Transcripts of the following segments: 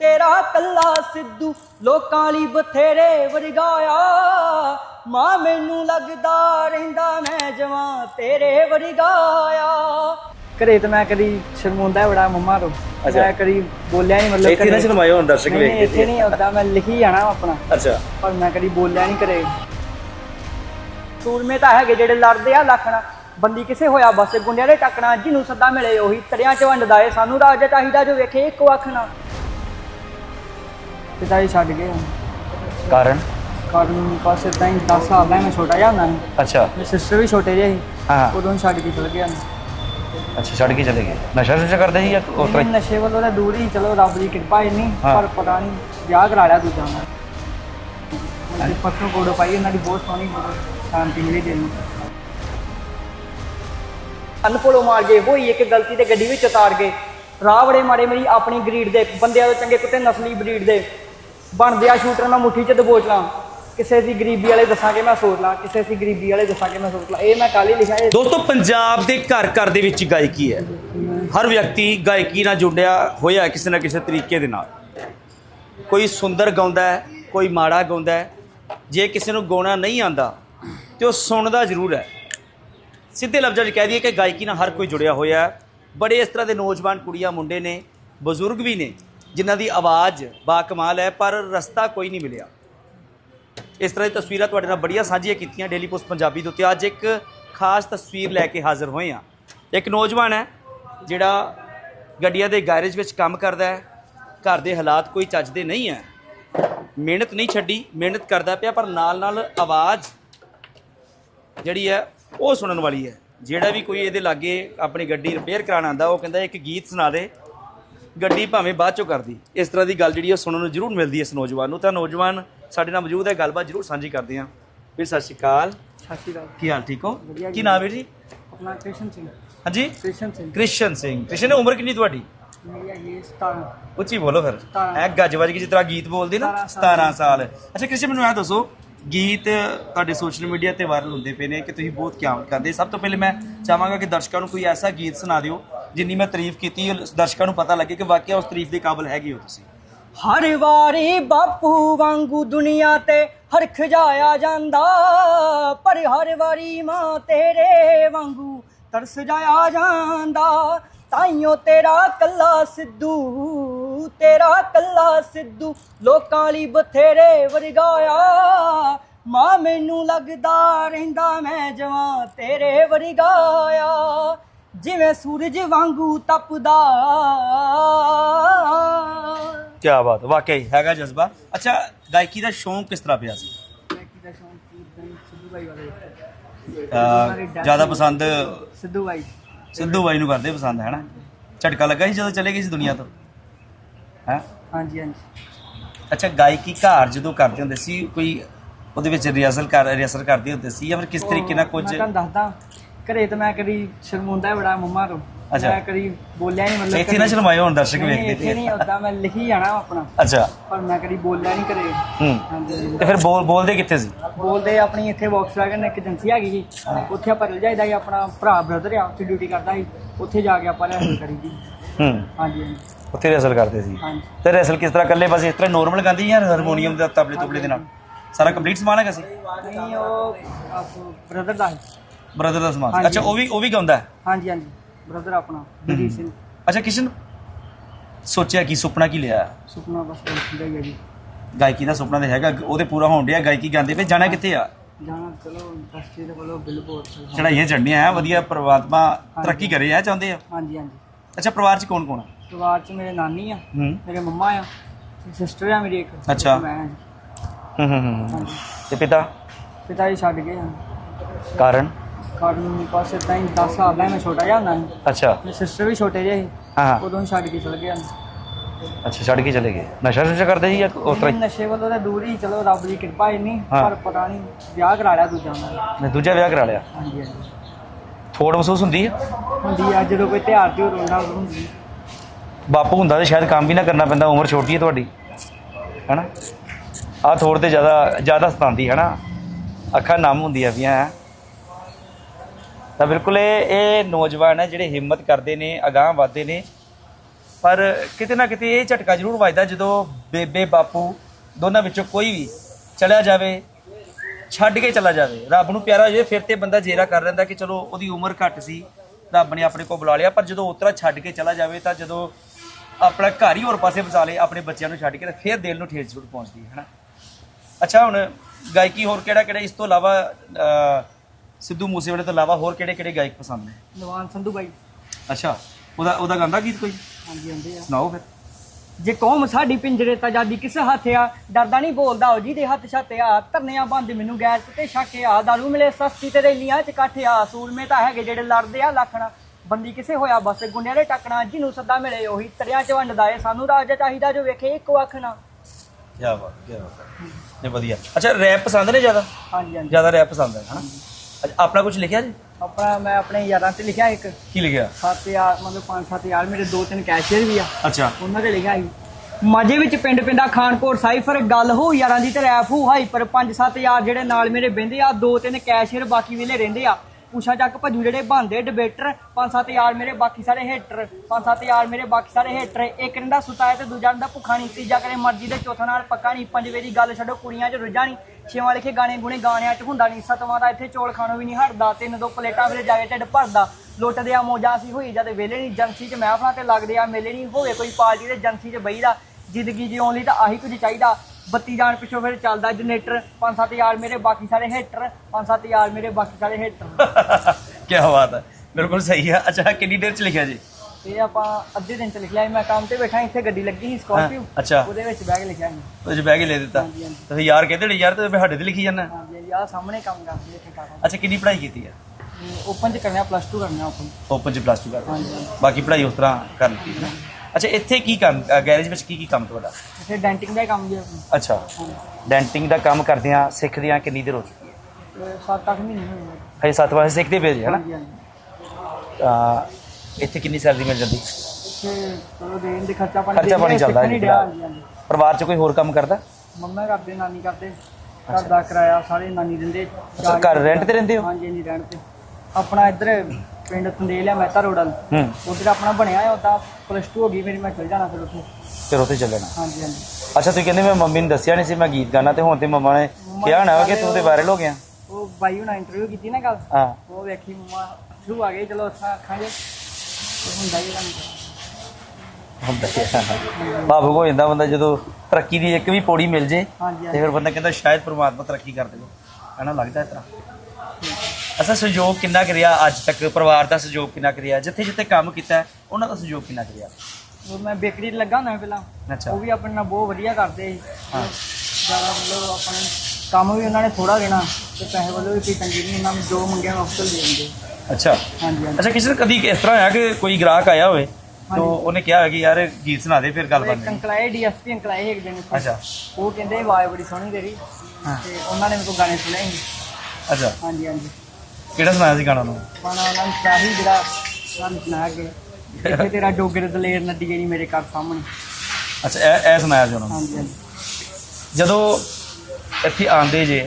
ਤੇਰਾ ਕੱਲਾ ਸਿੱਧੂ ਲੋਕਾਂ ਲਈ ਬਥੇਰੇ ਵਰਗਾਇਆ ਮਾਂ ਮੈਨੂੰ ਲੱਗਦਾ ਰਹਿੰਦਾ ਮੈਂ ਜਵਾਂ ਤੇਰੇ ਵਰਗਾਇਆ ਘਰੇ ਤਾਂ ਮੈਂ ਕਦੀ ਸ਼ਰਮੁੰਦਾ ਬੜਾ ਮੰਮਾ ਤੋਂ। ਅੱਛਾ। ਮੈਂ ਕਦੀ ਬੋਲਿਆ ਨਹੀਂ ਮਤਲਬ ਇੱਥੇ ਨਾ ਘਰੇ। ਸ਼ਰਮਾਇਓ ਹੁਣ ਦਰਸ਼ਕ ਨਹੀਂ, ਵੇਖ ਕੇ ਇੱਥੇ ਨਹੀਂ ਹੁੰਦਾ ਮੈਂ ਲਿਖੀ ਜਾਣਾ ਆਪਣਾ। ਅੱਛਾ। ਪਰ ਮੈਂ ਕਦੀ ਬੋਲਿਆ ਨਹੀਂ ਕਰੇ ਸੂਰਮੇ ਤਾਂ ਹੈਗੇ ਜਿਹੜੇ ਲੜਦੇ ਆ ਲੱਖਣਾ ਬੰਦੀ ਕਿਸੇ ਹੋਇਆ ਬਸ ਗੁੰਡਿਆਂ ਦੇ ਟੱਕਣਾ ਜਿਹਨੂੰ ਸੱਦਾ ਮਿਲੇ ਉਹੀ ਤਰਿਆਂ ਚ ਵੰਡਦਾ ਏ। ਸਾਨੂੰ ਰਾਜ ਚਾਹੀਦਾ ਜੋ ਵੇਖੇ ਇੱਕੋ ਅੱਖ ਨਾਲ। ਪਿਤਾ ਜੀ ਛੱਡ ਗਏ। ਕਾਰਨ? ਕਾਰਨ ਪਾਸੇ ਤਾਂ 10 ਸਾਲ ਦਾ ਸੀ, ਮੈਂ ਛੋਟਾ ਜਿਹਾ ਹੁੰਦਾ ਸੀ। ਅੱਛਾ। ਮੇਰੇ ਸਿਸਟਰ ਵੀ ਛੋਟੇ ਜਿਹੇ ਸੀ। ਹਾਂ ਉਦੋਂ ਹੀ ਛੱਡ ਕੇ ਚਲ ਗਿਆ ਅੱਛਾ ਛੱਡ ਕੇ ਚਲੇ ਗਏ। ਨਸ਼ਾ ਨੁਸ਼ਾ ਕਰਦੇ ਸੀ ਜਾਂ ਉਸ ਤਰ੍ਹਾਂ ਹੀ? ਨਸ਼ੇ ਵੱਲੋਂ ਤਾਂ ਦੂਰ ਹੀ ਚਲੋ ਰੱਬ ਦੀ ਕਿਰਪਾ ਇੰਨੀ ਹਾਂ। ਪਰ ਪਤਾ ਨਹੀਂ ਵਿਆਹ ਕਰਾ ਲਿਆ ਦੂਜਾ ਨਾਲ ਮੇਰੀ ਪੱਤੋਂ ਕੋੜੋ ਪਾਈ ਇਹਨਾਂ ਦੀ ਬਹੁਤ ਸੋਹਣੀ ਫੋਟੋ ਸ਼ਾਂਤੀ ਮਿਲੀ ਦਿਲ ਨੂੰ। ਅਨਪੋਲੋ ਮਾਰ ਗਏ ਹੋਈ ਇੱਕ ਗਲਤੀ ਤੇ ਗੱਡੀ ਵਿੱਚ ਉਤਾਰ ਗਏ। ਰਾਹ ਬੜੇ ਮਾੜੇ ਮੇਰੀ ਆਪਣੀ ਬਰੀਡ ਦੇ ਬੰਦਿਆਂ ਤੋਂ ਚੰਗੇ ਕੁੱਤੇ ਨਸਲੀ ਬਰੀਡ ਦੇ। ਬਣਦੇ ਆ ਸ਼ੂਟਰ ਮੈਂ ਮੁੱਠੀ 'ਚ ਦਬੋਚ ਲਾਂ। ਕਿਸੇ ਦੀ ਗਰੀਬੀ ਵਾਲੇ ਦੱਸਾਂਗੇ ਮੈਂ ਸੋਚ ਲਾਂ, ਕਿਸੇ ਦੀ ਗਰੀਬੀ ਵਾਲੇ ਦੱਸਾਂਗੇ ਮੈਂ ਸੋਚ ਲਾਂ। ਇਹ ਮੈਂ ਕੱਲ ਹੀ ਲਿਖਿਆ, ਇਹ ਦੋਸਤੋ, ਪੰਜਾਬ ਦੇ ਘਰ ਘਰ ਦੇ ਵਿੱਚ ਗਾਇਕੀ ਹੈ। ਹਰ ਵਿਅਕਤੀ ਗਾਇਕੀ ਨਾਲ ਜੁੜਿਆ ਹੋਇਆ ਕਿਸੇ ਨਾ ਕਿਸੇ ਤਰੀਕੇ ਦੇ ਨਾਲ। ਕੋਈ ਸੁੰਦਰ ਗਾਉਂਦਾ ਹੈ, ਕੋਈ ਮਾੜਾ ਗਾਉਂਦਾ ਹੈ, ਜੇ ਕਿਸੇ ਨੂੰ ਗਾਉਣਾ ਨਹੀਂ ਆਂਦਾ ਤੇ ਉਹ ਸੁਣਦਾ ਜ਼ਰੂਰ ਹੈ। ਸਿੱਧੇ ਲਫ਼ਜ਼ਾਂ 'ਚ ਕਹਿ ਦਈਏ ਕਿ ਗਾਇਕੀ ਨਾਲ ਹਰ ਕੋਈ ਜੁੜਿਆ ਹੋਇਆ ਹੈ। ਬੜੇ ਇਸ ਤਰ੍ਹਾਂ ਦੇ ਨੌਜਵਾਨ ਕੁੜੀਆਂ, ਮੁੰਡੇ ਨੇ, ਬਜ਼ੁਰਗ ਵੀ ਨੇ। ਜਿਨ੍ਹਾਂ ਦੀ ਆਵਾਜ਼ ਬਾ ਕਮਾਲ ਹੈ, ਪਰ ਰਸਤਾ ਕੋਈ ਨਹੀਂ ਮਿਲਿਆ। ਇਸ ਤਰ੍ਹਾਂ ਦੀ ਤਸਵੀਰਾਂ ਤੁਹਾਡੇ ਨਾਲ ਬੜੀਆਂ ਸਾਂਝੀਆਂ ਕੀਤੀਆਂ ਡੇਲੀ ਪੋਸਟ ਪੰਜਾਬੀ ਦੇ ਉੱਤੇ। ਅੱਜ ਇੱਕ ਖਾਸ ਤਸਵੀਰ ਲੈ ਕੇ ਹਾਜ਼ਰ ਹੋਏ ਹਾਂ। ਇੱਕ ਨੌਜਵਾਨ ਹੈ, ਜਿਹੜਾ ਗੱਡੀਆਂ ਦੇ ਗੈਰੇਜ ਵਿੱਚ ਕੰਮ ਕਰਦਾ ਹੈ। ਘਰ ਦੇ ਹਾਲਾਤ ਕੋਈ ਚੱਜ ਦੇ ਨਹੀਂ ਹੈ। ਮਿਹਨਤ ਨਹੀਂ ਛੱਡੀ, ਮਿਹਨਤ ਕਰਦਾ ਪਿਆ, ਪਰ ਨਾਲ ਨਾਲ ਆਵਾਜ਼ ਜਿਹੜੀ ਹੈ, ਉਹ ਸੁਣਨ ਵਾਲੀ ਹੈ। ਜਿਹੜਾ ਵੀ ਕੋਈ ਇਹਦੇ ਲਾਗੇ ਆਪਣੀ ਗੱਡੀ ਰਿਪੇਅਰ ਕਰਾਉਣ ਆਂਦਾ ਉਹ ਕਹਿੰਦਾ, ਇੱਕ ਗੀਤ ਸੁਣਾ ਦੇ। ਗੱਡੀ ਭਾਵੇਂ ਬਾਅਦ ਚੋਂ ਕਰਦੀ। ਇਸ ਤਰ੍ਹਾਂ ਦੀ ਗੱਲ ਜਿਹੜੀ ਹੈ ਸੁਣਨ ਨੂੰ ਜ਼ਰੂਰ ਮਿਲਦੀ ਹੈ ਇਸ ਨੌਜਵਾਨ ਨੂੰ। ਤਾਂ ਨੌਜਵਾਨ ਸਾਡੇ ਨਾਲ ਮੌਜੂਦ ਹੈ ਗੱਲਬਾਤ ਜ਼ਰੂਰ ਸਾਂਝੀ ਕਰਦੇ ਹਾਂ। ਵੀਰ ਸਤਿ ਸ਼੍ਰੀ ਅਕਾਲ। ਸਤਿ ਸ਼੍ਰੀ ਅਕਾਲ। ਕੀ ਹਾਲ ਠੀਕ ਹੋ। ਕੀ ਨਾਮ ਵੀਰ ਜੀ? ਆਪਣਾ ਕ੍ਰਿਸ਼ਨ ਸਿੰਘ। ਹਾਂਜੀ? ਕ੍ਰਿਸ਼ਨ ਸਿੰਘ। ਕ੍ਰਿਸ਼ਨ ਸਿੰਘ। ਕ੍ਰਿਸ਼ਨ ਉਮਰ ਕਿੰਨੀ ਤੁਹਾਡੀ? ਮੇਰੀ ਹੈਗੀ ਹੈ 17 ਉੱਚੀ ਬੋਲੋ ਫਿਰ। ਐ ਗੱਜ ਵੱਜ ਕੇ ਜਿਸ ਤਰ੍ਹਾਂ ਗੀਤ ਬੋਲਦੇ ਨਾ ਸਤਾਰਾਂ 17 ਸਾਲ। ਅੱਛਾ ਕ੍ਰਿਸ਼ਨ ਮੈਨੂੰ ਇਹ ਦੱਸੋ ਗੀਤ ਤੁਹਾਡੇ ਸੋਸ਼ਲ ਮੀਡੀਆ ਤੇ ਵਾਇਰਲ ਹੁੰਦੇ ਪਏ ਨੇ ਕਿ ਤੁਸੀਂ ਬਹੁਤ ਕਿਆਮਤ ਕਰਦੇ। ਸਭ ਤੋਂ ਪਹਿਲੇ ਮੈਂ ਚਾਹਾਂਗਾ ਕਿ ਦਰਸ਼ਕਾਂ ਨੂੰ ਕੋਈ ਐਸਾ ਗੀਤ ਸੁਣਾ ਦਿਓ ਜਿੰਨੀ ਮੈਂ ਤਾਰੀਫ ਕੀਤੀ ਦਰਸ਼ਕਾਂ ਨੂੰ ਪਤਾ ਲੱਗੇ ਕਿ ਵਾਕਿਆ ਉਸ ਤਾਰੀਫ ਦੇ ਕਾਬਿਲ ਹੈਗੇ ਹੋ ਤੁਸੀਂ। ਹਰ ਵਾਰੀ ਬਾਪੂ ਵਾਂਗੂ ਦੁਨੀਆ ਤੇ ਹਰ ਖਜਾਇਆ ਜਾਂਦਾ, ਪਰ ਹਰ ਵਾਰੀ ਮਾਂ ਤੇਰੇ ਵਾਂਗੂ ਤਰਸ ਜਾਇਆ ਜਾਂਦਾ। ਤਾਈਓ ਤੇਰਾ ਕੱਲਾ ਸਿੱਧੂ, ਤੇਰਾ ਕੱਲਾ ਸਿੱਧੂ, ਲੋਕਾਂ ਲਈ ਬਥੇਰੇ ਵਰਗਾਇਆ ਮਾਂ ਮੈਨੂੰ ਲੱਗਦਾ ਰਹਿੰਦਾ ਮੈਂ ਜਵਾਂ ਤੇਰੇ ਵਰਗਾਇਆ ਜਿਵੇਂ ਸੂਰਜ ਵਾਂਗੂ ਤਪਦਾ। ਕੀ ਬਾਤ ਵਾਕਿਆ ਹੀ ਹੈਗਾ ਜਜ਼ਬਾ। ਅੱਛਾ ਗਾਇਕੀ ਦਾ ਸ਼ੌਂਕ ਕਿਸ ਤਰ੍ਹਾਂ ਪਿਆ ਸੀ? ਅਹ, ਜ਼ਿਆਦਾ ਪਸੰਦ ਸਿੱਧੂ ਬਾਈ। ਸਿੱਧੂ ਬਾਈ ਨੂੰ ਕਰਦੇ ਪਸੰਦ ਹੈ ਨਾ? ਝਟਕਾ ਲੱਗਾ ਸੀ ਜਦੋਂ ਚਲੇ ਗਏ ਸੀ ਦੁਨੀਆ ਤੋਂ? ਹੈ? ਹਾਂਜੀ ਹਾਂਜੀ। ਅੱਛਾ ਗਾਇਕੀ ਘਰ ਜਦੋਂ ਕਰਦੇ ਹੁੰਦੇ ਸੀ ਕੋਈ ਉਹਦੇ ਵਿੱਚ ਰਿਹਰਸਲ ਕਰ ਰਿਹਰਸਲ ਕਰਦੇ ਹੁੰਦੇ ਸੀ ਜਾਂ ਫਿਰ ਕਿਸ ਤਰੀਕੇ ਨਾਲ ਕੁਝ ਮੈਂ ਤੁਹਾਨੂੰ ਦੱਸਦਾ ਘਰੇ ਤਾਂ ਮੈਂ ਕਦੀ ਸ਼ਰਮੁੰਦਾ ਬੜਾ ਮੰਮਾ ਤੋਂ। ਅੱਛਾ। ਮੈਂ ਕਦੀ ਬੋਲਿਆ ਨਹੀਂ ਮਤਲਬ ਇੱਥੇ ਨਾ ਸ਼ਰਮਾਇਓ ਹੁਣ ਦਰਸ਼ਕ ਵੇਖਦੇ ਇੱਥੇ ਨਹੀਂ ਹੁੰਦਾ ਮੈਂ ਲਿਖੀ ਜਾਣਾ ਆਪਣਾ। ਅੱਛਾ। ਪਰ ਮੈਂ ਕਦੀ ਬੋਲਿਆ ਨਹੀਂ ਘਰੇ। ਹੂੰ। ਤੇ ਫਿਰ ਬੋਲ ਬੋਲਦੇ ਕਿੱਥੇ ਸੀ? ਬੋਲਦੇ ਆਪਣੀ ਇੱਥੇ ਵੈਗਨ ਇੱਕ ਏਜੰਸੀ ਹੈਗੀ ਸੀ। ਉੱਥੇ ਆਪਾਂ ਰਲ ਜਾਈਦਾ ਸੀ ਆਪਣਾ ਭਰਾ ਬ੍ਰਦਰ ਆ ਉੱਥੇ ਡਿਊਟੀ ਕਰਦਾ ਸੀ। ਉੱਥੇ ਜਾ ਕੇ ਆਪਾਂ ਰਹਿਣ ਕਰੀ ਦੀ ਹੂੰ। ਹਾਂਜੀ ਉੱਥੇ ਰਿਹਰਸਲ ਕਰਦੇ ਸੀ। ਹਾਂਜੀ। ਤੇ ਰਿਹਰਸਲ ਕਿਸ ਤਰ੍ਹਾਂ ਇਕੱਲੇ ਬਸ ਇਸ ਤਰ੍ਹਾਂ ਨੋਰਮਲ ਗਾਉਂਦੇ ਜਾਂ ਹਾਰਮੋਨੀਅਮ ਦੇ ਤਬਲੇ ਤੁਬਲੇ ਦੇ ਨਾਲ? ਸਾਰਾ ਕੰਪਲੀਟ ਸਮਾਨ ਹੈਗਾ ਸੀ? ਨਹੀਂ ਉਹ ਬ੍ਰਦਰ ਦਾ ਬ੍ਰਦਰ ਦਾ ਸਮਾਨ ਸੀ। ਹਾਂਜੀ। ਅੱਛਾ ਉਹ ਵੀ ਉਹ ਵੀ ਗਾਉਂਦਾ ਹੈ? ਹਾਂਜੀ ਹਾਂਜੀ। ਬ੍ਰਦਰ ਆਪਣਾ ਬਲਜੀਤ ਸਿੰਘ। ਅੱਛਾ ਕਿਸ਼ਨ ਸੋਚਿਆ ਕੀ ਸੁਪਨਾ ਕੀ ਲਿਆ? ਸੁਪਨਾ ਬਸ ਹੁੰਦਾ ਹੀ ਹੈ ਜੀ। ਗਾਇਕੀ ਦਾ ਸੁਪਨਾ ਤੇ ਹੈਗਾ। ਉਹਦੇ ਪੂਰਾ ਹੋਣ ਡਿਆ ਗਾਇਕੀ ਗਾਉਂਦੇ ਪਏ। ਜਾਣਾ ਕਿੱਥੇ ਆ? ਜਾਣਾ ਚਲੋ ਇੰਡਸਟਰੀ ਦੇ ਵੱਲੋਂ ਬਿਲਬੋਰਡ ਚੜਾਈਆਂ ਚੜਨੀਆਂ ਆ ਵਧੀਆ ਪ੍ਰਮਾਤਮਾ ਤਰੱਕੀ ਕਰੇ ਆ ਚਾਹੁੰਦੇ ਆ? ਹਾਂਜੀ ਹਾਂਜੀ। ਅੱਛਾ ਪਰਿਵਾਰ ਚ ਕੌਣ ਕੌਣ ਆ? ਪਰਿਵਾਰ ਚ ਮੇਰੇ ਨਾਨੀ ਆ ਹੂੰ। ਮੇਰੇ ਮੰਮਾ ਆ ਸਿਸਟਰ ਆ ਮੇਰੀ ਇੱਕ। ਅੱਛਾ। ਮੈਂ ਹਾਂ। ਹੂੰ ਹੂੰ ਹੂੰ। ਹਾਂਜੀ। ਤੇ ਪਿਤਾ? ਪਿਤਾ ਜੀ ਛੱਡ ਗਏ ਹਨ ਕਾਰਨ? ਕਾਰਨ ਪਾਸੇ ਤਾਂ 10 ਸਾਲ ਦਾ ਮੈਂ ਛੋਟਾ ਜਿਹਾ ਹੁੰਦਾ ਸੀ। ਅੱਛਾ। ਮੇਰੇ ਸਿਸਟਰ ਵੀ ਛੋਟੇ ਜਿਹੇ ਸੀ। ਹਾਂ। ਉਦੋਂ ਹੀ ਛੱਡ ਕੇ ਚਲ ਗਏ ਹਨ ਅੱਛਾ ਛੱਡ ਕੇ ਚਲੇ ਗਏ। ਨਸ਼ਾ ਨੁਸ਼ਾ ਕਰਦੇ ਸੀ ਜਾਂ ਉਸ ਤਰ੍ਹਾਂ ਹੀ? ਨਸ਼ੇ ਵੱਲੋਂ ਤਾਂ ਦੂਰ ਹੀ ਚਲੋ ਰੱਬ ਦੀ ਕਿਰਪਾ ਇੰਨੀ ਹਾਂ। ਪਰ ਪਤਾ ਨਹੀਂ ਵਿਆਹ ਕਰਾ ਲਿਆ ਦੂਜਾ ਨਾਲ। ਮੈਂ ਦੂਜਾ ਵਿਆਹ ਕਰਾ ਲਿਆ? ਹਾਂਜੀ ਹਾਂਜੀ। ਥੋੜ ਮਹਿਸੂਸ ਹੁੰਦੀ ਹੈ ਹੁੰਦੀ ਆ ਜਦੋਂ ਕੋਈ ਤਿਉਹਾਰ ਤੇ ਰੋਂਦਾ ਉਦੋਂ ਹੁੰਦੀ ਬਾਪੂ ਹੁੰਦਾ ਤੇ ਸ਼ਾਇਦ ਕੰਮ ਵੀ ਨਾ ਕਰਨਾ ਪੈਂਦਾ ਉਮਰ ਛੋਟੀ ਹੈ ਤੁਹਾਡੀ। ਹੈਨਾ? ਆ ਥੋੜ ਤੇ ਜ਼ਿਆਦਾ ਜ਼ਿਆਦਾ ਸਤਾਉਂਦੀ ਹੈ ਨਾ ਅੱਖਾਂ ਨਮ ਹੁੰਦੀਆਂ ਪਈਆਂ ਹੈ? ਤਾਂ ਬਿਲਕੁਲ ਇਹ ਇਹ ਨੌਜਵਾਨ ਹੈ ਜਿਹੜੇ ਹਿੰਮਤ ਕਰਦੇ ਨੇ, ਅਗਾਹ ਵਧਦੇ ਨੇ। ਪਰ ਕਿਤੇ ਨਾ ਕਿਤੇ ਇਹ ਝਟਕਾ ਜ਼ਰੂਰ ਵੱਜਦਾ ਜਦੋਂ ਬੇਬੇ, ਬਾਪੂ ਦੋਨਾਂ ਵਿੱਚੋਂ ਕੋਈ ਵੀ ਚਲਿਆ ਜਾਵੇ, ਛੱਡ ਕੇ ਚਲਾ ਜਾਵੇ। ਰੱਬ ਨੂੰ ਪਿਆਰਾ ਹੋ ਜਾਵੇ ਫਿਰ ਤੇ ਬੰਦਾ ਜੇਰਾ ਕਰ ਲੈਂਦਾ ਕਿ ਚਲੋ ਉਹਦੀ ਉਮਰ ਘੱਟ ਸੀ, ਰੱਬ ਨੇ ਆਪਣੇ ਕੋਲ ਬੁਲਾ ਲਿਆ। ਪਰ ਜਦੋਂ ਉਤਰਾ ਛੱਡ ਕੇ ਚਲਾ ਜਾਵੇ ਤਾਂ ਜਦੋਂ ਆਪਣਾ ਘਰ ਹੀ ਹੋਰ ਪਾਸੇ ਵਸਾ ਲੇ, ਆਪਣੇ ਬੱਚਿਆਂ ਨੂੰ ਛੱਡ ਕੇ, ਤਾਂ ਫਿਰ ਦਿਲ ਨੂੰ ਠੇਸ ਜ਼ਰੂਰ ਪਹੁੰਚਦੀ ਹੈ, ਹਨਾ? ਅੱਛਾ, ਹੁਣ ਗਾਇਕੀ ਹੋਰ ਕਿਹੜਾ ਕਿਹੜਾ ਇਸ ਤੋਂ ਇਲਾਵਾ ਸਿੱਧੂ ਮੂਸੇਵਾਲੇ ਤੋਂ ਇਲਾਵਾ ਹੋਰ ਕਿਹੜੇ ਕਿਹੜੇ ਗਾਇਕ ਪਸੰਦ ਨੇ? ਨਵਾਨ ਸੰਧੂ ਬਾਈ। ਅੱਛਾ ਉਹਦਾ ਉਹਦਾ ਗਾਉਂਦਾ ਗੀਤ ਕੋਈ? ਹਾਂਜੀ ਆਉਂਦੇ ਆ। ਸੁਣਾਓ ਫਿਰ। ਜੇ ਕੌਮ ਸਾਡੀ ਪਿੰਜਰੇ ਤਾਂ ਜਾਦੀ ਕਿਸ ਹੱਥ ਆ? ਡਰਦਾ ਨਹੀਂ ਬੋਲਦਾ ਉਹ ਜਿਹਦੇ ਹੱਥ ਛੱਤ ਆ। ਧਰਨਿਆਂ ਬੰਦ ਮੈਨੂੰ ਗੈਸ ਤੇ ਸ਼ੱਕ ਆ। ਦਾਰੂ ਮਿਲੇ ਸਸਤੀ ਤੇ ਰੈਲੀਆਂ ਚ ਇਕੱਠ ਆ। ਸੂਲਮੇ ਤਾਂ ਹੈਗੇ ਜਿਹੜੇ ਲੜਦੇ ਆ ਲੱਖਣਾ। ਬੰਦੀ ਕਿਸੇ ਹੋਇਆ ਬਸ ਗੁੰਡਿਆਂ ਦੇ ਟੱਕਣਾ ਜਿਹਨੂੰ ਸੱਦਾ ਮਿਲੇ ਉਹੀ ਤਰਿਆਂ ਚ ਵੰਡਦਾ ਏ। ਸਾਨੂੰ ਰਾਜ ਚਾਹੀਦਾ ਜੋ ਵੇਖੇ ਇੱਕ ਨਾ ਕੀ ਬਾਤ ਕੀ ਬਾਤ। ਨੇ ਵਧੀਆ। ਅੱਛਾ ਰੈਪ ਪਸੰਦ ਨੇ ਜ਼ਿਆਦਾ? ਹਾਂਜੀ ਹਾਂਜੀ। ਜ਼ਿਆਦਾ ਰੈਪ ਪਸੰਦ ਹੈ ਹਨਾ? ਆਪਣਾ ਕੁਝ ਲਿਖਿਆ ਜੀ? ਆਪਣਾ ਮੈਂ ਆਪਣੇ ਯਾਰਾਂ ਤੇ ਲਿਖਿਆ ਇੱਕ। ਕੀ ਲਿਖਿਆ? ਸੱਤ ਯਾਰ ਮਤਲਬ ਪੰਜ ਸੱਤ ਯਾਰ ਮੇਰੇ ਦੋ ਤਿੰਨ ਕੈਸ਼ੀਅਰ ਵੀ ਆ। ਅੱਛਾ। ਉਹਨਾਂ ਦੇ ਲਿਖਿਆ ਸੀ। ਮਾਝੇ ਵਿੱਚ ਪਿੰਡ ਪਿੰਡਾ ਖਾਨਪੁਰ ਸਾਈਫਰ ਗੱਲ ਹੋ ਯਾਰਾਂ ਦੀ ਤੇ ਰੈਪ ਹੋ ਹਾਈਪਰ ਪੰਜ ਸੱਤ ਯਾਰ ਜਿਹੜੇ ਨਾਲ ਮੇਰੇ ਬਹਿੰਦੇ ਆ ਦੋ ਤਿੰਨ ਕੈਸ਼ੀਅਰ ਬਾਕੀ ਵੇਲੇ ਰਹਿੰਦੇ ਆ। ਪੁੱਛਾ ਚੱਕ ਭੱਜੂ ਜਿਹੜੇ ਬੰਦੇ ਡਿਬੇਟਰ ਪੰਜ ਸੱਤ ਯਾਰ ਮੇਰੇ ਬਾਕੀ ਸਾਰੇ ਹੇਟਰ ਪੰਜ ਸੱਤ ਯਾਰ ਮੇਰੇ ਬਾਕੀ ਸਾਰੇ ਹੇਟਰ ਇੱਕ ਰਹਿੰਦਾ ਸੁਤਾਇਆ ਤੇ ਦੂਜਾ ਰਹਿੰਦਾ ਭੁੱਖਾ ਨਹੀਂ, ਤੀਜਾ ਕਰੇ ਮਰਜ਼ੀ ਦੇ, ਚੌਥਾ ਨਾਲ ਪੱਕਾ ਨਹੀਂ, ਪੰਜਵੇਂ ਦੀ ਗੱਲ ਛੱਡੋ, ਕੁੜੀਆਂ 'ਚ ਰੁੱਝਾ ਨਹੀਂ, ਛੇਵਾਂ ਲਿਖੇ ਗਾਣੇ ਗੁਣੇ ਗਾਣਿਆਂ 'ਚ ਹੁੰਦਾ ਨਹੀਂ, ਸਤਵਾਂ ਦਾ ਇੱਥੇ ਚੋਲ ਖਾਣੋਂ ਵੀ ਨਹੀਂ ਹਟਦਾ, ਤਿੰਨ ਦੋ ਪਲੇਟਾਂ ਵੀਰੇ ਜਾਏ ਢਿੱਡ ਭਰਦਾ, ਲੁੱਟਦੇ ਆ ਮੋਜਾਂ ਸੀ ਹੋਈ ਜਦ ਵੇਲੇ ਨਹੀਂ ਏਜੰਸੀ 'ਚ ਮਹਿਫਲਾਂ ਤੇ ਲੱਗਦੇ ਆ, ਮੇਲੇ ਨਹੀਂ ਹੋਵੇ ਕੋਈ ਪਾਰਟੀ ਦੇ ਏਜੰਸੀ 'ਚ ਬਈਦਾ, ਜ਼ਿੰਦਗੀ ਜਿਉਣ ਲਈ ਤਾਂ ਆਹੀ ਕੁਝ ਚਾਹੀਦਾ। ਬੱਤੀ ਜਾਣ ਪਿੱਛੋਂ ਫਿਰ ਚੱਲਦਾ ਜਨਰੇਟਰ ਪੰਜ ਸੱਤ ਯਾਰ ਮੇਰੇ ਬਾਕੀ ਸਾਰੇ ਹੇਟਰ ਪੰਜ ਸੱਤ ਯਾਰ ਮੇਰੇ ਬਾਕੀ ਸਾਰੇ ਹੇਟਰ। ਕੀ ਬਾਤ ਹੈ। ਬਿਲਕੁਲ ਸਹੀ ਹੈ ਅੱਛਾ ਕਿੰਨੀ ਦੇਰ ਚ ਲਿਖਿਆ ਜੀ? ਇਹ ਆਪਾਂ ਅੱਧੇ ਦਿਨ ਚ ਲਿਖ ਲਿਆ। ਮੈਂ ਕੰਮ ਤੇ ਬੈਠਾ ਇੱਥੇ ਗੱਡੀ ਲੱਗੀ ਸੀ ਸਕਾਰਪੀਓ ਹਾਂ, ਅੱਛਾ। ਉਹਦੇ ਵਿੱਚ ਕੇ ਲਿਖਿਆ ਸੀ। ਉਹ ਚ ਬਹਿ ਕੇ ਲੈ ਦਿੱਤਾ। ਤੇ ਯਾਰ ਕਹਿੰਦੇ ਯਾਰ ਤੇ ਮੈਂ ਸਾਡੇ ਤੇ ਲਿਖੀ ਜਾਂਦਾ। ਹਾਂਜੀ ਆਹ ਸਾਹਮਣੇ ਕੰਮ ਕਰਦੇ ਇੱਥੇ ਕਰ ਅੱਛਾ ਕਿੰਨੀ ਪੜ੍ਹਾਈ ਕੀਤੀ ਹੈ ਓਪਨ ਚ ਕਰਨਾ ਪਲੱਸ 2 ਕਰਨਾ ਓਪਨ ਓਪਨ ਚ ਪਲੱਸ 2 ਕਰ ਹਾਂਜੀ ਹਾਂਜੀ। ਬਾਕੀ ਪੜ੍ਹਾਈ ਉਸ ਤਰ੍ਹਾਂ ਕਰ ਲਈ ਹੈ ਅੱਛਾ ਇੱਥੇ ਕੀ ਕੰਮ ਗੈਰੇਜ ਵਿੱਚ ਕੀ ਕੀ ਕੰਮ ਤੁਹਾਡਾ? ਇੱਥੇ ਡੈਂਟਿੰਗ ਦਾ ਹੀ ਕੰਮ ਜੀ ਆਪਣਾ। ਅੱਛਾ ਡੈਂਟਿੰਗ ਦਾ ਕੰਮ ਕਰਦਿਆਂ ਸਿੱਖਦਿਆਂ ਕਿੰਨੀ ਦੇਰ ਹੋ ਚੁੱਕੀ ਹੈ? ਤੇ ਸੱਤ ਅੱਠ ਮਹੀਨੇ ਹੋਏ ਨੇ। ਹਜੇ 7 ਵਜੇ ਸਿੱਖਦੇ ਪਏ ਜੀ ਹੈ ਨਾ? ਹਾਂਜੀ ਹਾਂਜੀ। ਤਾਂ ਇੱਥੇ ਕਿੰਨੀ ਸੈਲਰੀ ਮਿਲ ਜਾਂਦੀ? ਇੱਥੇ ਚਲੋ ਦੇਣ ਦੇ ਖਰਚਾ ਪਾਣੀ ਖਰਚਾ ਪਾਣੀ ਦੇ ਚੱਲਦਾ ਜੀ ਡਿਆ, ਹਾਂਜੀ ਹਾਂਜੀ ਪਰਿਵਾਰ 'ਚ ਕੋਈ ਹੋਰ ਕੰਮ ਕਰਦਾ? ਮੰਮਾ ਕਰਦੇ ਨਾਨੀ ਕਰਦੇ। ਘਰ ਦਾ ਕਿਰਾਇਆ ਸਾਰੇ ਨਾਨੀ ਦਿੰਦੇ। ਅੱਛਾ ਘਰ ਰੈਂਟ ਤੇ ਰਹਿੰਦੇ ਹੋ? ਹਾਂਜੀ ਹਾਂਜੀ ਰਹਿਣ ਤੇ। ਆਪਣਾ ਇੱਧਰ ਪਿੰਡ ਤੰਦੇਲ ਆ ਮਹਿਤਾ ਰੋਡ ਵੱਲ। ਹੂੰ। ਉਧਰ ਆਪਣਾ ਬਣਿਆ ਹੈ ਉਦਾਂ ਪਲੱਸ 2 ਹੋ ਗਈ ਮੇਰੀ ਮੈਂ ਚਲ ਜਾਣਾ ਫਿਰ ਉੱਥੇ। ਫਿਰ ਉੱਥੇ ਚੱਲਣਾ। ਹਾਂਜੀ ਹਾਂਜੀ। ਅੱਛਾ ਤੁਸੀਂ ਕਹਿੰਦੇ ਮੈਂ ਮੰਮੀ ਨੂੰ ਦੱਸਿਆ ਨਹੀਂ ਸੀ ਮੈਂ ਗੀਤ ਗਾਣਾ ਤੇ ਹੁਣ ਤੇ ਮੰਮਾ ਨੇ ਕਿਹਾ ਨਾ ਕਿ ਤੂੰ ਤੇ ਵਾਇਰਲ ਹੋ ਗਿਆ। ਉਹ ਬਾਈ ਹੁਣਾਂ ਇੰਟਰਵਿਊ ਕੀਤੀ ਨਾ ਕੱਲ ਹਾਂ। ਉਹ ਵੇਖੀ ਮਮਾ ਸ਼ੁਰੂ ਆ ਗਏ ਚਲੋ ਅੱਛਾ ਖਾਂਗੇ ਹੁੰਦਾ ਹੀ ਤੁਹਾਨੂੰ ਹੁੰਦਾ ਹੀ। ਭਾਵੁਕ ਹੋ ਜਾਂਦਾ ਬੰਦਾ ਜਦੋਂ ਤਰੱਕੀ ਦੀ ਇੱਕ ਵੀ ਪੌੜੀ ਮਿਲ ਜੇ ਤੇ ਫਿਰ ਬੰਦਾ ਕਹਿੰਦਾ ਸ਼ਾਇਦ ਪ੍ਰਮਾਤਮਾ ਤਰੱਕੀ ਕਰ ਦੇਵੇ। ਹਨਾ ਲੱਗਦਾ ਇਸ ਤਰ੍ਹਾਂ। ਅਸਾ ਸਹਿਯੋਗ ਕਿੰਨਾ ਕਰਿਆ ਅੱਜ ਤੱਕ? ਪਰਿਵਾਰ ਦਾ ਸਹਿਯੋਗ ਕਿੰਨਾ ਕਰਿਆ ਜਿੱਥੇ ਜਿੱਥੇ ਕੰਮ ਕੀਤਾ ਉਹਨਾਂ ਦਾ ਸਹਿਯੋਗ ਕਿੰਨਾ ਕਰਿਆ ਉਹ ਮੈਂ ਬੇਕਰੀ ਲੱਗਾ ਹੁੰਦਾ ਪਹਿਲਾਂ। ਉਹ ਵੀ ਆਪਣੇ ਨਾਲ ਬਹੁਤ ਵਧੀਆ ਕਰਦੇ ਸੀ। ਹਾਂ। ਜ਼ਿਆਦਾ ਮਤਲਬ ਆਪਣੇ ਕੰਮ ਵੀ ਉਹਨਾਂ ਨੇ ਥੋੜਾ ਦੇਣਾ ਤੇ ਪੈਸੇ ਵੱਲੋਂ ਵੀ ਕੋਈ ਤੰਗੀ ਨਹੀਂ ਉਹਨਾਂ ਨੂੰ ਜੋ ਮੰਗਿਆ ਮੈਂ ਉਸ ਤੋਂ ਦੇ ਦਿੰਦੇ। ਅੱਛਾ। ਹਾਂਜੀ ਅੱਛਾ ਕਿਸੇ ਨੇ ਕਦੀ ਇਸ ਤਰ੍ਹਾਂ ਹੋਇਆ ਕਿ ਕੋਈ ਗ੍ਰਾਹਕ ਆਇਆ ਹੋਵੇ ਤਾਂ। ਉਹਨੇ ਕਿਹਾ ਕਿ ਯਾਰ ਗੀਤ ਸੁਣਾ ਦੇ ਫਿਰ ਗੱਲ ਇੱਕ ਬਣਨੀ ਅੰਕਲ ਆਏ ਡੀਐਸਪੀ ਅੰਕਲ ਆਏ ਇੱਕ ਦਿਨ। ਅੱਛਾ। ਉਹ ਕਹਿੰਦੇ ਆਵਾਜ਼ ਬੜੀ ਸੋਹਣੀ ਤੇਰੀ। ਤੇ ਉਹਨਾਂ ਨੇ ਮੇਰੇ ਕੋਲ ਗਾਣੇ ਸੁਣੇ ਸੀ। ਅੱਛਾ। ਹਾਂਜੀ ਹਾਂਜੀ। ਕਿਹੜਾ ਸੁਣਾਇਆ ਸੀ ਗਾਣਾ ਉਹਨੂੰ? ਪਾਣਾ ਉਹਨਾਂ ਨੂੰ ਚਾਹੀ ਜਿਹੜਾ ਸਾਨੂੰ ਸੁਣਾ ਕੇ ਇੱਥੇ ਤੇਰਾ ਡੋਗਰ ਦਲੇਰ ਨੱਡੀ ਜਿਹੜੀ ਮੇਰੇ ਘਰ ਸਾਹਮਣੇ। ਅੱਛਾ ਇਹ ਇਹ ਸੁਣਾਇਆ ਸੀ ਉਹਨਾਂ? ਨੂੰ ਹਾਂਜੀ ਹਾਂਜੀ। ਜਦੋਂ ਇੱਥੇ ਆਂਦੇ ਜੇ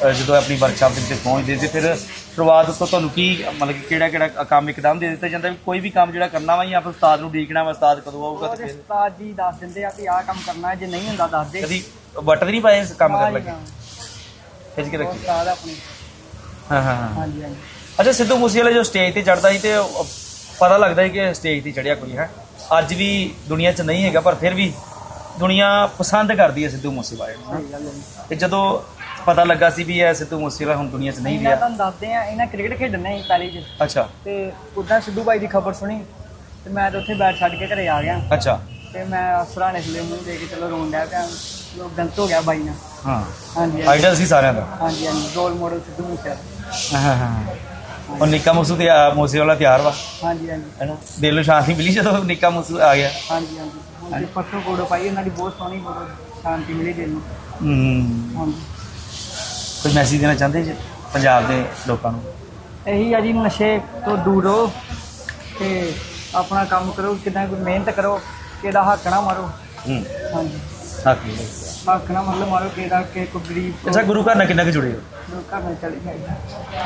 ਅਹ ਜਦੋਂ ਆਪਣੀ ਵਰਕਸ਼ਾਪ ਦੇ ਵਿੱਚ ਪਹੁੰਚਦੇ ਤੇ ਫਿਰ ਸ਼ੁਰੂਆਤ ਤੋਂ ਤੁਹਾਨੂੰ ਕੀ ਮਤਲਬ ਕਿ ਕਿਹੜਾ ਕਿਹੜਾ ਕੰਮ ਇੱਕਦਮ ਦੇ ਦਿੱਤਾ ਜਾਂਦਾ ਵੀ ਕੋਈ ਵੀ ਕੰਮ ਜਿਹੜਾ ਕਰਨਾ ਵਾ ਜਾਂ ਫਿਰ ਉਸਤਾਦ ਨੂੰ ਡੀਕਣਾ ਵਾ ਉਸਤਾਦ ਕਦੋਂ ਆਊਗਾ ਤੇ ਫਿਰ? ਉਸਤਾਦ ਜੀ ਦੱਸ ਦਿੰਦੇ ਆ ਕਿ ਆਹ ਕੰਮ ਕਰਨਾ ਹੈ ਜੇ ਨਹੀਂ ਹੁੰਦਾ ਦੱਸ ਦੇ ਕਦੀ ਵੱਟ ਨਹੀਂ ਪਾਏ ਇਸ ਕੰਮ ਕਰਨ ਲੱਗੇ। ਖਿੱਚ ਕੇ ਉਹ ਰੱਖੀ ਉਸਤਾਦ ਆਪਣੀ ਹਾਂ ਹਾਂ ਹਾਂ। ਹਾਂਜੀ ਹਾਂਜੀ। ਅੱਛਾ ਸਿੱਧੂ ਮੂਸੇਵਾਲਾ ਜੋ ਸਟੇਜ ਤੇ ਚੜਦਾ ਸੀ ਤੇ ਉਹ ਪਤਾ ਲੱਗਦਾ ਸੀ ਕਿ ਸਟੇਜ ਤੇ ਚੜਿਆ ਕੋਈ ਹੈ। ਅੱਜ ਵੀ ਦੁਨੀਆ 'ਚ ਨਹੀਂ ਹੈਗਾ ਪਰ ਫਿਰ ਵੀ ਦੁਨੀਆ ਪਸੰਦ ਕਰਦੀ ਹੈ ਸਿੱਧੂ ਨੂੰ। ਸਹੀ ਗੱਲ ਹੈ ਜੀ। ਤੇ ਜਦੋਂ ਪਤਾ ਲੱਗਾ ਸੀ ਵੀ ਇਹ ਸਿੱਧੂ ਮੂਸੇਵਾਲਾ ਹੁਣ ਦੁਨੀਆ 'ਚ ਨਹੀਂ ਇਹਨਾਂ ਰਿਹਾ। ਤੁਹਾਨੂੰ ਦੱਸਦੇ ਆ ਇਹਨਾਂ ਕ੍ਰਿਕਟ ਖੇਡਣਾ ਸੀ ਪਹਿਲੀ ਚ। ਅੱਛਾ। ਤੇ ਉਦਾਂ ਸਿੱਧੂ ਬਾਈ ਦੀ ਖਬਰ ਸੁਣੀ ਤੇ ਮੈਂ ਤਾਂ ਉੱਥੇ ਬੈਠ ਛੱਡ ਕੇ ਘਰੇ ਆ ਗਿਆ। ਅੱਛਾ। ਤੇ ਮੈਂ ਸਰਾਣੇ ਥਲੇ ਮੂੰਹ ਦੇ ਕੇ ਚਲੋ ਰੋਣ ਪਿਆ। ਚਲੋ ਗਲਤ ਹੋ ਗਿਆ ਬਾਈ ਨਾਲ। ਹਾਂ। ਹਾਂਜੀ ਹਾਂਜੀ। ਆਈਡਲ ਸੀ ਸਾਰਿਆਂ ਦਾ। ਹਾਂਜੀ ਹਾਂਜੀ। Role model Sidhu Moosewala. ਹਾਂ ਹਾਂ ਉਹ ਨਿੱਕਾ ਮੂਸੂ ਤੇ ਮੂਸੇ ਵਾਲਾ ਤਿਆਰ ਵਾ। ਹਾਂਜੀ ਹਾਂਜੀ। ਹੈਨਾ? ਦਿਲ ਨੂੰ ਸ਼ਾਂਤੀ ਮਿਲੀ ਜਦੋਂ ਨਿੱਕਾ ਮੂਸੂ ਆ ਗਿਆ। ਹਾਂਜੀ ਹਾਂਜੀ। ਹੁਣ ਜੇ ਪਰਸੋਂ ਫੋਟੋ ਪਾਈ ਇਹਨਾਂ ਦੀ ਬਹੁਤ ਸੋਹਣੀ ਫੋਟੋ ਸ਼ਾਂਤੀ ਮਿਲੀ ਦਿਲ ਨੂੰ। ਹੂੰ। ਹਾਂਜੀ। ਕੋਈ ਮੈਸੇਜ ਦੇਣਾ ਚਾਹੁੰਦੇ ਜੀ ਪੰਜਾਬ ਦੇ ਲੋਕਾਂ ਨੂੰ? ਇਹੀ ਆ ਜੀ ਨਸ਼ੇ ਤੋਂ ਦੂਰ ਰਹੋ ਤੇ ਆਪਣਾ ਕੰਮ ਕਰੋ। ਕਿਦਾਂ ਕੋਈ ਮਿਹਨਤ ਕਰੋ ਹੱਕ ਨਾ ਮਾਰੋ। ਹੂੰ। ਹਾਂਜੀ। ਮਤਲਬ ਮਾਰੋ ਕਿ ਗਰੀਬ ਕੋ ਅੱਛਾ ਗੁਰੂ ਘਰ ਨਾਲ ਕਿੰਨਾ ਕੁ ਜੁੜੇ ਹੋ? ਘਰ ਨਾਲ ਚਲੀ ਜਾਈਦਾ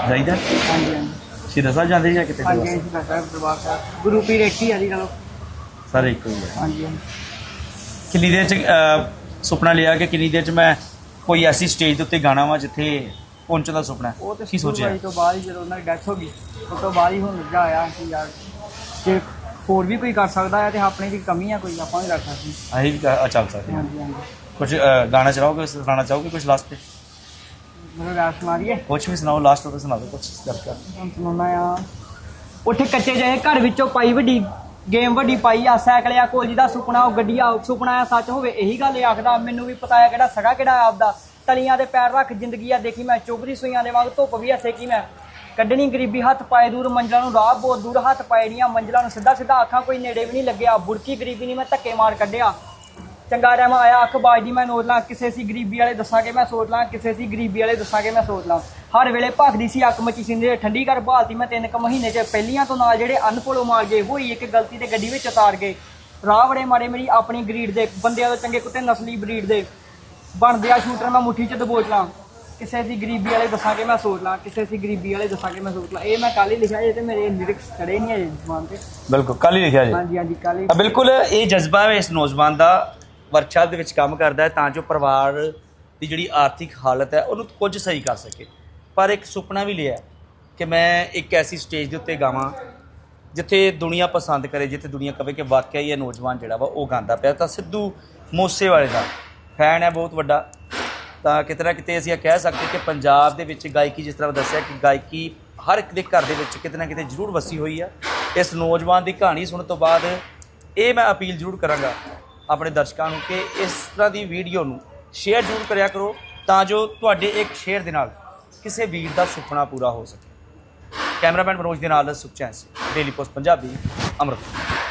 ਜਾਈਦਾ? ਹਾਂਜੀ ਹਾਂਜੀ। ਸ਼ਹੀਦਾਂ ਸਾਹਿਬ ਜਾਂਦੇ ਜਾਂ ਕਿਤੇ ਹਾਂਜੀ ਬੈਠਾ ਦਰਬਾਰ ਸਾਹਿਬ। ਗੁਰੂ ਪੀਰ ਇੱਕ ਹੀ ਆ ਜੀ ਸਾਰੇ ਇੱਕੋ ਹੀ ਹੈ ਹਾਂਜੀ ਹਾਂਜੀ। ਕਿੰਨੀ ਦੇਰ ਚ ਸੁਪਨਾ ਲਿਆ ਕਿ ਕਿੰਨੀ ਦੇਰ ਚ ਮੈਂ ਕੋਈ ਐਸੀ ਸਟੇਜ ਦੇ ਉੱਤੇ ਗਾਣਾ ਵਾ ਜਿੱਥੇ ਪਹੁੰਚਣ ਦਾ ਸੁਪਨਾ ਹੈ? ਉਹ ਤੇ ਕੀ ਸੋਚਿਆ? ਤੋਂ ਬਾਅਦ ਜਦੋਂ ਉਹਨਾਂ ਦੀ ਡੈਥ ਹੋ ਗਈ ਉਸ ਤੋਂ ਬਾਅਦ ਹੀ ਹੁਣ ਲੱਗਾ ਆਇਆ ਕਿ ਯਾਰ ਜੇ ਹੋਰ ਵੀ ਕੋਈ ਕਰ ਸਕਦਾ ਹੈ ਤੇ ਆਪਣੇ ਦੀ ਕਮੀ ਆ ਕੋਈ ਆਪਾਂ ਵੀ ਕਰ ਸਕਦੇ ਅਸੀਂ ਵੀ ਕ- ਚੱਲ ਸਕਦੇ ਹਾਂ। ਹਾਂਜੀ ਹਾਂਜੀ। ਕੁਝ ਗਾਣਾ ਚਲਾਓਗੇ ਸੁਣਾਉਣਾ ਚਾਹੋਗੇ ਕੁਝ ਲਾਸਟ ਤੇ? ਮੈਨੂੰ ਰੈਸ ਮਾਰੀਏ ਕੁਝ ਵੀ ਸੁਣਾਓ ਲਾਸਟ ਤੇ ਸੁਣਾ ਦਿਓ ਕੁਝ ਦਰਸ਼ਕਾਂ ਹੁਣ ਸੁਣਾਉਣਾ ਆ ਉੱਠ ਕੱਚੇ ਜਿਹੇ ਘਰ ਵਿੱਚੋਂ ਪਾਈ ਵੱਡੀ ਗੇਮ ਵੱਡੀ ਪਾਈ ਆ ਸਾਈਕਲ ਆ ਕੋਲੀ ਦਾ ਸੁਪਨਾ ਉਹ ਗੱਡੀ ਆ ਸੁਪਨਾ ਆ ਸੱਚ ਹੋਵੇ ਇਹੀ ਗੱਲ ਆਖਦਾ ਮੈਨੂੰ ਵੀ ਪਤਾ ਆ ਕਿਹੜਾ ਸਗਾ ਕਿਹੜਾ ਆਪਦਾ। ਤਲੀਆਂ ਦੇ ਪੈਰ ਰੱਖ ਜ਼ਿੰਦਗੀ ਆ ਦੇਖੀ ਮੈਂ ਚੁੱਭਦੀ ਸੂਈਆਂ ਦੇ ਵਾਂਗ ਧੁੱਪ ਵੀ ਹੱਸੇ ਕੀ ਮੈਂ। ਕੱਢਣੀ ਗਰੀਬੀ ਹੱਥ ਪਾਏ ਦੂਰ, ਮੰਜ਼ਲਾਂ ਨੂੰ ਰਾਹ ਬਹੁਤ ਦੂਰ, ਹੱਥ ਪਾਏ ਦੀਆਂ ਮੰਜ਼ਲਾਂ ਨੂੰ ਸਿੱਧਾ ਸਿੱਧਾ ਅੱਖਾਂ ਕੋਈ ਨੇੜੇ ਵੀ ਨਹੀਂ ਲੱਗਿਆ। ਬੁਰਕੀ ਗਰੀਬੀ ਨਹੀਂ ਮੈਂ ਧੱਕੇ ਮਾਰ ਕੱਢਿਆ। ਚੰਗਾ ਰਹਿਮਾ ਆਇਆ, ਅੱਖ ਬਾਜਦੀ ਮੈਂ ਨੋਟ ਲਾਂ, ਕਿਸੇ ਸੀ ਗਰੀਬੀ ਵਾਲੇ ਦੱਸਾਂਗੇ ਮੈਂ ਸੋਚ ਲਾਂ, ਕਿਸੇ ਸੀ ਗਰੀਬੀ ਵਾਲੇ ਦੱਸਾਂਗੇ ਮੈਂ ਸੋਚ ਲਾਂ। ਹਰ ਵੇਲੇ ਭਖਦੀ ਸੀ, ਅੱਖ ਮਚੀ ਸਿੰਦੇ ਠੰਡੀ ਕਰ ਭਾਲਤੀ ਮੈਂ ਤਿੰਨ ਕ ਮਹੀਨੇ ਚ। ਪਹਿਲੀਆਂ ਤੋਂ ਨਾਲ ਜਿਹੜੇ ਅਨਫੋਲੋ ਮਾਰ ਗਏ, ਹੋਈ ਇੱਕ ਗਲਤੀ ਤੇ ਗੱਡੀ ਵਿੱਚ ਉਤਾਰ ਗਏ। ਰਾਹ ਬੜੇ ਮਾਰੇ ਮੇਰੀ ਆਪਣੀ ਗਰੀਡ ਦੇ, ਬੰਦਿਆਂ ਤੋਂ ਚੰਗੇ ਕੁੱਤੇ ਨਸਲੀ ਬਰੀਡ ਦੇ। ਬਣਦੇ ਸ਼ੂਟਰ ਮੈਂ ਮੁੱਠੀ ਚ ਦਬੋਚ ਲਾਂ। ਕਿਸੇ ਦੀ ਗਰੀਬੀ ਵਾਲੇ ਦੱਸਾਂਗੇ ਮੈਂ ਸੋਚ ਲਾਂ ਕਿਸੇ ਦੀ ਗਰੀਬੀ ਵਾਲੇ ਦੱਸਾਂਗੇ ਮੈਂ ਸੋਚ ਲਾਂ। ਇਹ ਮੈਂ ਕੱਲ ਹੀ ਲਿਖਿਆ ਇਹ ਤੇ ਮੇਰੇ ਲਿਰਿਕਸ ਚੜੇ ਨਹੀਂ ਅਜੇ ਜ਼ੁਬਾਨ ਤੇ। ਬਿਲਕੁਲ ਕੱਲ ਹੀ ਲਿਖਿਆ ਜੀ। ਹਾਂਜੀ ਹਾਂਜੀ ਕੱਲ ਹੀ ਬਿਲਕੁਲ ਇਹ ਜਜ਼ਬਾ ਹੈ ਇਸ ਨੌਜਵਾਨ ਦਾ ਵਰਕਸ਼ਾਪ ਦੇ ਵਿੱਚ ਕੰਮ ਕਰਦਾ ਹੈ ਤਾਂ ਜੋ ਪਰਿਵਾਰ ਦੀ ਜਿਹੜੀ ਆਰਥਿਕ ਹਾਲਤ ਹੈ ਉਹਨੂੰ ਕੁਝ ਸਹੀ ਕਰ ਸਕੇ। ਪਰ ਇੱਕ ਸੁਪਨਾ ਵੀ ਲਿਆ ਕਿ ਮੈਂ ਇੱਕ ਐਸੀ ਸਟੇਜ ਦੇ ਉੱਤੇ ਗਾਵਾਂ ਜਿੱਥੇ ਦੁਨੀਆ ਪਸੰਦ ਕਰੇ ਜਿੱਥੇ ਦੁਨੀਆ ਕਵੇ ਕਿ ਵਾਕਿਆ ਹੀ ਇਹ ਨੌਜਵਾਨ ਜਿਹੜਾ ਵਾ ਉਹ ਗਾਉਂਦਾ ਪਿਆ। ਤਾਂ ਸਿੱਧੂ ਮੂਸੇਵਾਲੇ ਦਾ ਫੈਨ ਹੈ ਬਹੁਤ ਵੱਡਾ। ਤਾਂ ਕਿਤੇ ਨਾ ਕਿਤੇ ਅਸੀਂ ਇਹ ਕਹਿ ਸਕਦੇ ਕਿ ਪੰਜਾਬ ਦੇ ਵਿੱਚ ਗਾਇਕੀ ਜਿਸ ਤਰ੍ਹਾਂ ਦੱਸਿਆ ਕਿ ਗਾਇਕੀ ਹਰ ਇੱਕ ਦੇ ਘਰ ਦੇ ਵਿੱਚ ਕਿਤੇ ਨਾ ਕਿਤੇ ਜ਼ਰੂਰ ਵਸੀ ਹੋਈ ਆ। ਇਸ ਨੌਜਵਾਨ ਦੀ ਕਹਾਣੀ ਸੁਣਨ ਤੋਂ ਬਾਅਦ ਇਹ ਮੈਂ ਅਪੀਲ ਜ਼ਰੂਰ ਕਰਾਂਗਾ ਆਪਣੇ ਦਰਸ਼ਕਾਂ ਨੂੰ ਕਿ ਇਸ ਤਰ੍ਹਾਂ ਦੀ ਵੀਡੀਓ ਨੂੰ ਸ਼ੇਅਰ ਜ਼ਰੂਰ ਕਰਿਆ ਕਰੋ ਤਾਂ ਜੋ ਤੁਹਾਡੇ ਇੱਕ ਸ਼ੇਅਰ ਦੇ ਨਾਲ ਕਿਸੇ ਵੀਰ ਦਾ ਸੁਪਨਾ ਪੂਰਾ ਹੋ ਸਕੇ। ਕੈਮਰਾਮੈਨ ਮਨੋਜ ਦੇ ਨਾਲ ਸੁਖਚੈਨ ਸਿੰਘ, ਡੇਲੀ ਪੋਸਟ ਪੰਜਾਬੀ ਅੰਮ੍ਰਿਤਸਰ